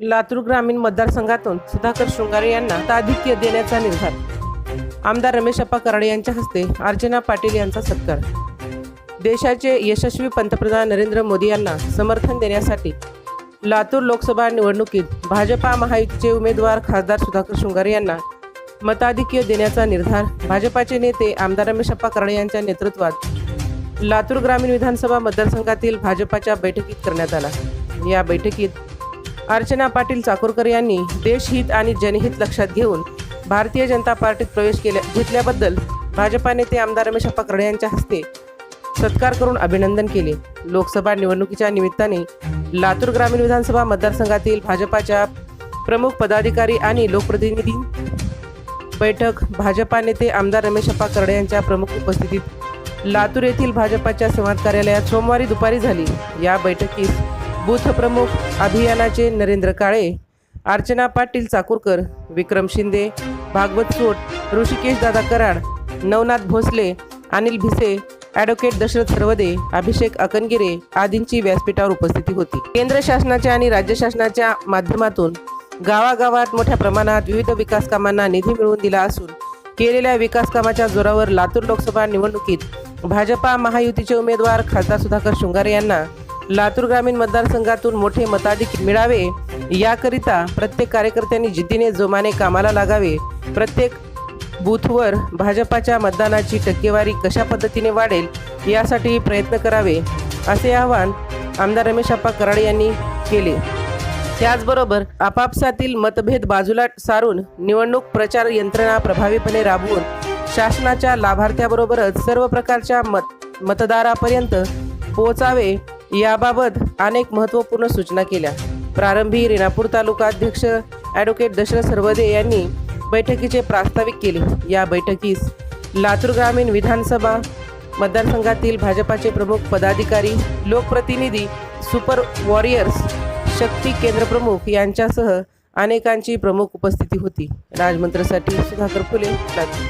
लातूर ग्रामीण मतदारसंघातून सुधाकर शृंगारे यांना ताधिक्य देण्याचा निर्धार. आमदार रमेश अप्पा कराडे यांच्या हस्ते अर्चना पाटील यांचा सत्कार. देशाचे यशस्वी पंतप्रधान नरेंद्र मोदी यांना समर्थन देण्यासाठी लातूर लोकसभा निवडणुकीत भाजपा महायुतीचे उमेदवार खासदार सुधाकर शृंगारे यांना मताधिक्य देण्याचा निर्धार भाजपाचे नेते आमदार रमेश अप्पा कराडे यांच्या नेतृत्वात लातूर ग्रामीण विधानसभा मतदारसंघातील भाजपाच्या बैठकीत करण्यात आला. या बैठकीत अर्चना पाटील चाकूरकर यांनी देशहित आणि जनहित लक्षात घेऊन भारतीय जनता पार्टीत प्रवेश केल्या घेतल्याबद्दल भाजपा नेते आमदार रमेश अप्पा यांच्या हस्ते सत्कार करून अभिनंदन केले. लोकसभा निवडणुकीच्या निमित्ताने लातूर ग्रामीण विधानसभा मतदारसंघातील भाजपाच्या प्रमुख पदाधिकारी आणि लोकप्रतिनिधी बैठक भाजपा नेते आमदार रमेश अप्पा करडे यांच्या प्रमुख उपस्थितीत. लातूर येथील भाजपाच्या संवाद कार्यालयात सोमवारी दुपारी झाली. या बैठकीत बूथ प्रमुख अभियानाचे नरेंद्र काळे अर्चना पाटील चाकूरकर विक्रम शिंदे भागवत सोट ऋषिकेश दादा कराड नवनाथ भोसले अनिल भिसे ॲडव्होकेट दशरथ सर्वदे अभिषेक अकनगिरे आदींची व्यासपीठावर उपस्थिती होती. केंद्र शासनाच्या आणि राज्य शासनाच्या माध्यमातून गावागावात मोठ्या प्रमाणात विविध विकास कामांना निधी मिळवून दिला असून केलेल्या विकास कामाच्या जोरावर लातूर लोकसभा निवडणुकीत भाजपा महायुतीचे उमेदवार खासदार सुधाकर शृंगारे यांना लातूर ग्रामीण मतदारसंघातून मोठे मताधिक मिळावे. याकरिता प्रत्येक कार्यकर्त्यांनी जिद्दीने जोमाने कामाला लागावे. प्रत्येक बूथवर भाजपाच्या मतदानाची टक्केवारी कशा पद्धतीने वाढेल यासाठी प्रयत्न करावे असे आवाहन आमदार रमेश अप्पा कराडे यांनी केले. त्याचबरोबर आपापसातील मतभेद बाजूला सारून निवडणूक प्रचार यंत्रणा प्रभावीपणे राबवून शासनाच्या लाभार्थ्याबरोबरच सर्व प्रकारच्या मत मतदारापर्यंत पोहोचावे याबाबत अनेक महत्त्वपूर्ण सूचना केल्या. प्रारंभी रेणापूर तालुका अध्यक्ष ॲडव्होकेट दशरथ सर्वदे यांनी बैठकीचे प्रास्ताविक केले. या बैठकीस लातूर ग्रामीण विधानसभा मतदारसंघातील भाजपाचे प्रमुख पदाधिकारी लोकप्रतिनिधी सुपर वॉरियर्स शक्ती केंद्र प्रमुख यांच्यासह अनेकांची प्रमुख उपस्थिती होती. राजमंत्रसाठी सुधाकर फुले लातूर.